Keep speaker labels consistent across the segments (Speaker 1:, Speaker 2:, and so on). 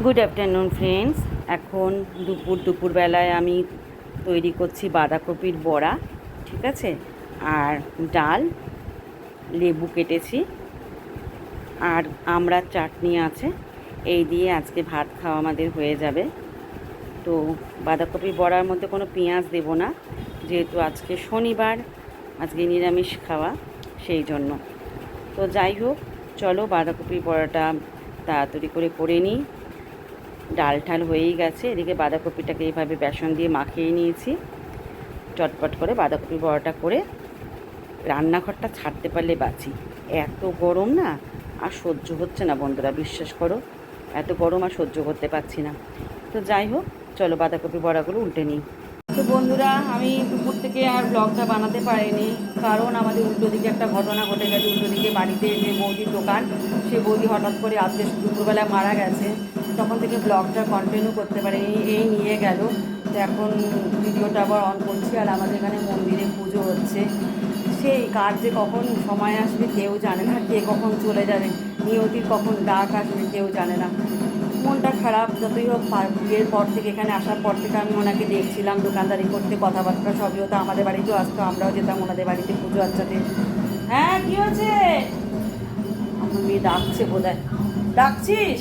Speaker 1: Good afternoon friends এখন দুপুর, দুপুরবেলায় আমি তৈরি করছি বাঁধাকপির বড়া, ঠিক আছে? আর ডাল, লেবু কেটেছি। আর আমড়ার চাটনি আছে, এই দিয়ে আজকে ভাত খাওয়া আমাদের হয়ে যাবে। তো বাঁধাকপির বড়ার মধ্যে কোনো পেঁয়াজ দেব না, যেহেতু আজকে শনিবার, আজকে নিরামিষ খাওয়া, সেই জন্য। তো যাই হোক, চলো বাঁধাকপির বড়াটা তাড়াতাড়ি করে করে নিই। ডাল ঠাল হয়েই গেছে। এদিকে বাঁধাকপিটাকে এইভাবে বেসন দিয়ে মাখিয়ে নিয়েছি। চটপট করে বাঁধাকপি বড়াটা করে রান্নাঘরটা ছাড়তে পারলে বাঁচি। এত গরম না? আর সহ্য হচ্ছে না বন্ধুরা, বিশ্বাস করো। এত গরম আর সহ্য করতে পারছি না। তো যাই হোক, চলো বাঁধাকপি বড়াগুলো উল্টে নিই। তো বন্ধুরা, আমি দুপুর থেকে আর ব্লগটা বানাতে পারিনি। কারণ আমাদের উল্টো দিকে একটা ঘটনা ঘটে গেছে। উল্টো দিকে বাড়িতে যে বৌদির দোকান, সে বৌদি হঠাৎ করে আজকে দুপুরবেলা মারা গেছে। তখন থেকে ব্লগটা কন্টিনিউ করতে পারিনি, এই নিয়ে গেল। তো এখন ভিডিওটা আবার অন করছি, আর আমাদের এখানে মন্দিরে পুজো হচ্ছে। সেই কার যে কখন সময় আসবে কেউ জানে না, কে কখন চলে যাবে, নিয়তির কখন ডাক আসবে কেউ জানে না। মনটা খারাপ, যতই হোক বিয়ের পর থেকে এখানে আসার পর থেকে আমি ওনাকে দেখছিলাম, দোকানদারি করতে, কথাবার্তা সবই হতো, আমাদের বাড়িতেও আসতো, আমরাও যেতাম ওনাদের বাড়িতে পুজো আচ্ছাতে। হ্যাঁ কি হচ্ছে আমার মেয়ে ডাকছে বোধ ডাকছিস?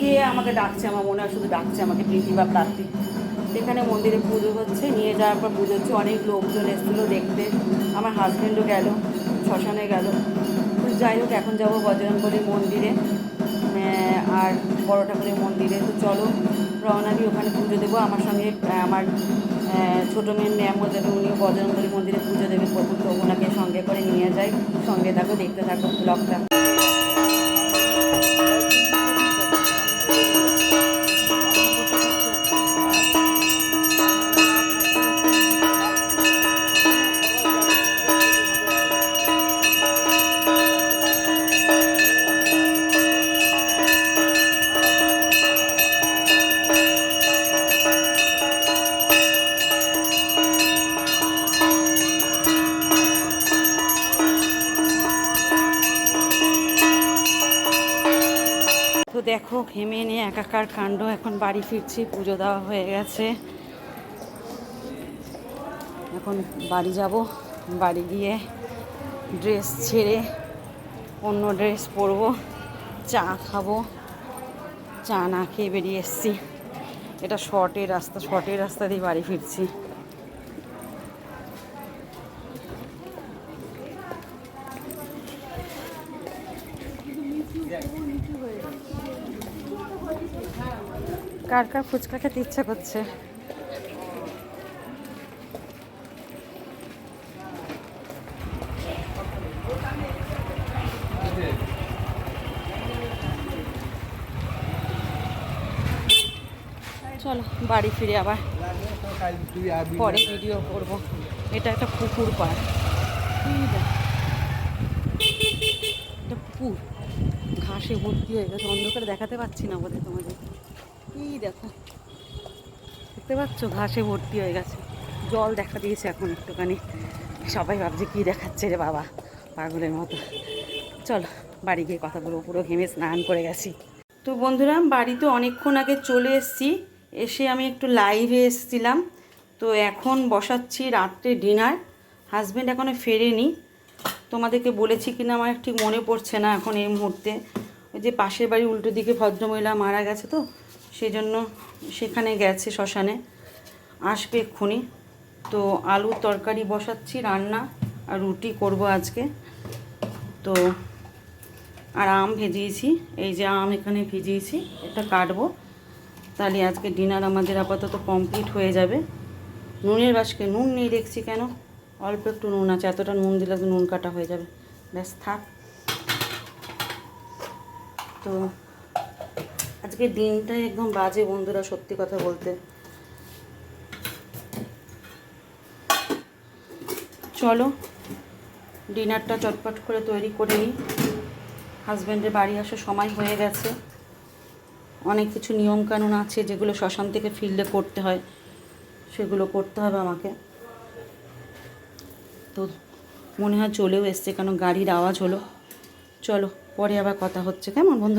Speaker 1: কে আমাকে ডাকছে? আমার মনে হয় শুধু ডাকছে আমাকে, প্রীতি বা প্রার্থী সেখানে মন্দিরে পুজো হচ্ছে, নিয়ে যাওয়ার পর পুজো হচ্ছে। অনেক লোকজন এসেছিল দেখতে। আমার হাজব্যান্ডও গেল, শ্মশানে গেল। যাই হোক, এখন যাব বজরঙ্গলী মন্দিরে আর বড় ঠাকুরের মন্দিরে। তো চলো, রওনা দিয়ে ওখানে পুজো দেবো। আমার সঙ্গে আমার ছোটো মেয়ের ম্যামও যাবে, উনিও বজরঙ্গলী মন্দিরে পুজো দেবে। প্রভু তো ওনাকে সঙ্গে করে নিয়ে যাই। সঙ্গে থাকো, দেখতে থাকো, ব্লগটা। তো দেখো, ঘেমে নিয়ে একাকার কাণ্ড, এখন বাড়ি ফিরছি, পুজো দেওয়া হয়ে গেছে। এখন বাড়ি যাব, বাড়ি গিয়ে ড্রেস ছেড়ে অন্য ড্রেস পরবো, চা খাব, চা না খেয়ে বেরিয়ে এসছি। এটা শর্টের রাস্তা শর্টের রাস্তা দিয়ে বাড়ি ফিরছি। কার কার ফুচকা খেতে ইচ্ছা করছে? চলো, বাড়ি ফিরে আবার পরে ভিডিও করব। এটা একটা পুকুর পাড়। পুকুর। ঘাসে ভর্তি হয়ে গেছে, অন্ধকারে দেখাতে পাচ্ছি না বোধহয় তোমাদের। এই দেখো। দেখতে পাচ্ছ? ঘাসে ভর্তি হয়ে গেছে। জল দেখা দিয়েছে এখন একটুখানি। সবাই ভাবছে, কী দেখাচ্ছে রে বাবা? পাগলের মতো। চলো, বাড়ি গিয়ে কথা বলব পুরো ঘেমে স্নান করে গেছি। তো বন্ধুরা বাড়িতে অনেকক্ষণ আগে চলে এসেছি। এসে আমি একটু লাইভে এসেছিলাম। তো এখন বসাচ্ছি রাত্রে ডিনার হাজব্যান্ড এখনও ফেরেনি। তোমাদেরকে বলেছি কিনা আমার ঠিক মনে পড়ছে না এখন এই মুহূর্তে। ওই যে পাশের বাড়ি উল্টো দিকে ভদ্রমহিলা মারা গেছে তো। সেই জন্য সেখানে গেছে শ্মশানে। আসবে এক্ষুনি। তো আলুর তরকারি বসাচ্ছি, রান্না আর রুটি করব আজকে। তো আর আম ভেজিয়েছি। এই যে আম এখানে ভিজিয়েছি, এটা কাটবো। তাহলে আজকে ডিনার আমাদের আপাতত কমপ্লিট হয়ে যাবে। নুনের বাসকে নুন নেই দেখছি কেন? অল্প একটু নুন আছে, এতটা নুন দিলে নুন কাটা হয়ে যাবে। ব্যাস, থাক। তো আজকে দিনটাই একদম বাজে বন্ধুরা, সত্যি কথা বলতে। চলো, ডিনারটা চটপট করে তৈরি করে নিই। হাজব্যান্ডের বাড়ি আসার সময় হয়ে গেছে। অনেক কিছু নিয়মকানুন আছে যেগুলো শ্মশান থেকে ফিরলে করতে হয়। সেগুলো করতে হবে আমাকে। তো মনে হয় চলেও এসছে, কেন গাড়ির আওয়াজ হলো। চলো, পরে আবার কথা হচ্ছে, কেমন বন্ধুরা?